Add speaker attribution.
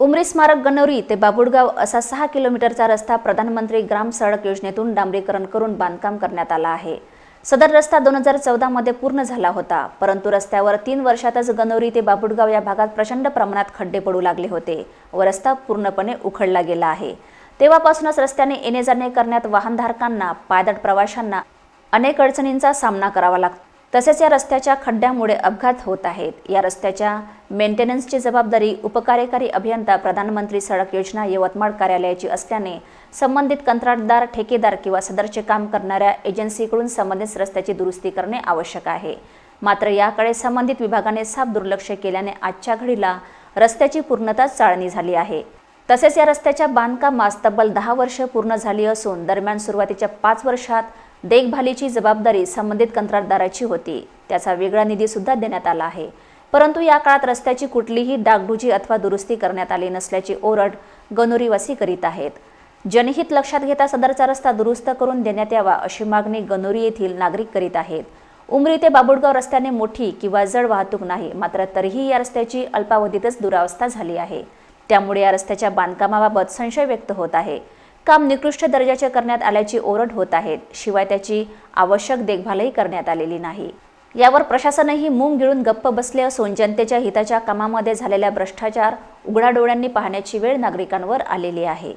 Speaker 1: उमरी स्मारक गणोरी ते बाबुडगाव असा सहा किलोमीटरचा रस्ता प्रधानमंत्री ग्राम सडक योजनेतून डांबरीकरण करून बांधकाम करण्यात आला आहे. सदर रस्ता दोन हजार चौदामध्ये पूर्ण झाला होता परंतु रस्त्यावर तीन वर्षातच गणोरी ते बाबुडगाव या भागात प्रचंड प्रमाणात खड्डे पडू लागले होते व रस्ता पूर्णपणे उखडला गेला आहे. तेव्हापासूनच रस्त्याने येणे जाणे करण्यात वाहनधारकांना पायदळ प्रवाशांना अनेक अडचणींचा सामना करावा लागतो. तसेच या रस्त्याच्या खड्ड्यामुळे अपघात होत आहेत. या रस्त्याच्या मेंटेनन्सची जबाबदारी उपकार्यकारी अभियंता प्रधानमंत्री सडक योजना यवतमाळ कार्यालयाची असल्याने संबंधित कंत्राटदार ठेकेदार किंवा सदरचे काम करणाऱ्या एजन्सीकडून संबंधित रस्त्याची दुरुस्ती करणे आवश्यक आहे. मात्र याकडे संबंधित विभागाने साफ दुर्लक्ष केल्याने आजच्या घडीला रस्त्याची पूर्णतः चाळणी झाली आहे. तसेच या रस्त्याच्या बांधकामास तब्बल दहा वर्ष पूर्ण झाली असून दरम्यान सुरुवातीच्या पाच वर्षात देखभालीची जबाबदारी संबंधित कंत्राटदाराची होती. त्याचा वेगळा निधी सुद्धा देण्यात आला आहे. परंतु या काळात रस्त्याची कुठलीही डागडुजी अथवा दुरुस्ती करण्यात आली नसल्याची ओरड गणोरीवासी करीत आहेत. जनहित लक्षात घेता सदरचा रस्ता दुरुस्त करून देण्यात यावा अशी मागणी गणोरी येथील नागरिक करीत आहेत. उमरी ते बाबुडगाव रस्त्याने मोठी किंवा जड वाहतूक नाही मात्र तरीही या रस्त्याची अल्पावधीतच दुरावस्था झाली आहे. त्यामुळे या रस्त्याच्या बांधकामाबाबत संशय व्यक्त होत आहे. काम निकृष्ट दर्जाचे करण्यात आल्याची ओरड होत आहेत. शिवाय त्याची आवश्यक देखभालही करण्यात आलेली नाही. यावर प्रशासनही मूग गिळून गप्प बसले असून जनतेच्या हिताच्या कामामध्ये झालेल्या भ्रष्टाचार उघडा डोळ्यांनी पाहण्याची वेळ नागरिकांवर आलेली आहे.